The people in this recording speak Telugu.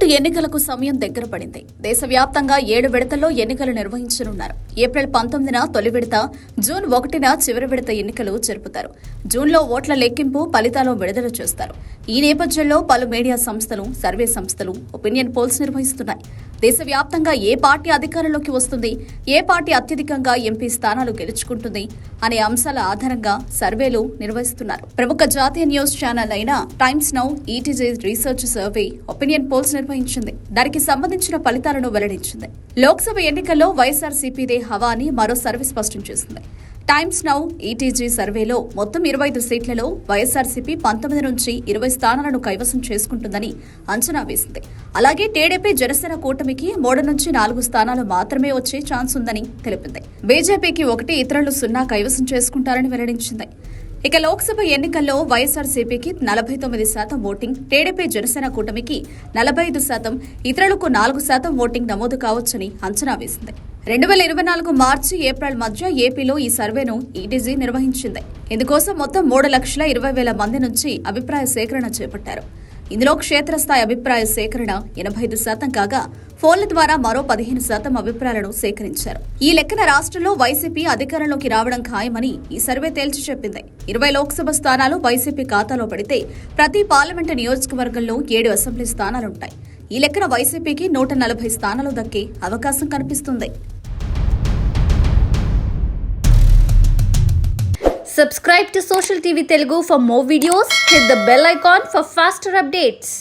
పార్లమెంటు ఎన్నికలకు సమయం దగ్గర పడింది. దేశవ్యాప్తంగా ఏడు విడతల్లో ఎన్నికలు నిర్వహించనున్నారు. ఏప్రిల్ పంతొమ్మిదిన తొలి విడత జూన్ ఒకటిన చివరి విడత ఎన్నికలు జరుపుతారు. జూన్లో ఓట్ల లెక్కింపు ఫలితాలు విడుదల చేస్తారు. ఈ నేపథ్యంలో పలు మీడియా సంస్థలు సర్వే సంస్థలు ఒపీనియన్ పోల్స్ నిర్వహిస్తున్నాయి. దేశవ్యాప్తంగా ఏ పార్టీ అధికారంలోకి వస్తుంది ఏ పార్టీ అత్యధికంగా ఎంపీ స్థానాలు గెలుచుకుంటుంది అనే అంశాల ఆధారంగా సర్వేలు నిర్వహిస్తున్నారు. ప్రముఖ జాతీయ న్యూస్ ఛానల్ అయిన Times Now ETG research survey opinion polls నిర్వహించింది. దానికి సంబంధించిన ఫలితాలను వెల్లడించింది. లోక్సభ ఎన్నికల్లో వైఎస్ఆర్సీపీదే హవా అని మరో సర్వే స్పష్టం చేసింది. టైమ్స్ నౌ ఈటీజీ సర్వేలో మొత్తం ఇరవై ఐదు సీట్లలో వైఎస్ఆర్సీపీ పంతొమ్మిది నుంచి ఇరవై స్థానాలను కైవసం చేసుకుంటుందని అంచనా వేసింది. అలాగే టీడీపీ జనసేన కూటమికి మూడు నుంచి నాలుగు స్థానాలు మాత్రమే వచ్చే ఛాన్స్ ఉందని తెలిపింది. బీజేపీకి ఒకటి ఇతరులు సున్నా కైవసం చేసుకుంటారని వెల్లడించింది. ఇక లోక్సభ ఎన్నికల్లో వైఎస్ఆర్సీపీకి నలభై తొమ్మిది శాతం ఓటింగ్ టీడీపీ జనసేన కూటమికి నలభై ఐదు శాతం ఇతరులకు నాలుగు శాతం ఓటింగ్ నమోదు కావచ్చని అంచనా వేసింది. రెండు వేల ఇరవై నాలుగు మార్చి ఏప్రిల్ మధ్య ఏపీలో ఈ సర్వేను ఈటీజీ నిర్వహించింది. ఇందుకోసం మొత్తం మూడు లక్షల ఇరవై వేల మంది నుంచి అభిప్రాయ సేకరణ చేపట్టారు. ఇందులో క్షేత్రస్థాయి అభిప్రాయ సేకరణ ఎనభై ఐదు శాతం కాగా ఫోన్ల ద్వారా మరో పదిహేను శాతం అభిప్రాయాలను సేకరించారు. ఈ లెక్కన రాష్ట్రంలో వైసీపీ అధికారంలోకి రావడం ఖాయమని ఈ సర్వే తేల్చి చెప్పింది. ఇరవై లోక్సభ స్థానాలు వైసీపీ ఖాతాలో పడితే ప్రతి పార్లమెంటు నియోజకవర్గంలో ఏడు అసెంబ్లీ స్థానాలుంటాయి. ఈ లెక్కన వైసీపీకి నూట నలభై స్థానాలు దక్కే అవకాశం కనిపిస్తుంది. Subscribe to social TV Telugu for more videos hit the bell icon for faster updates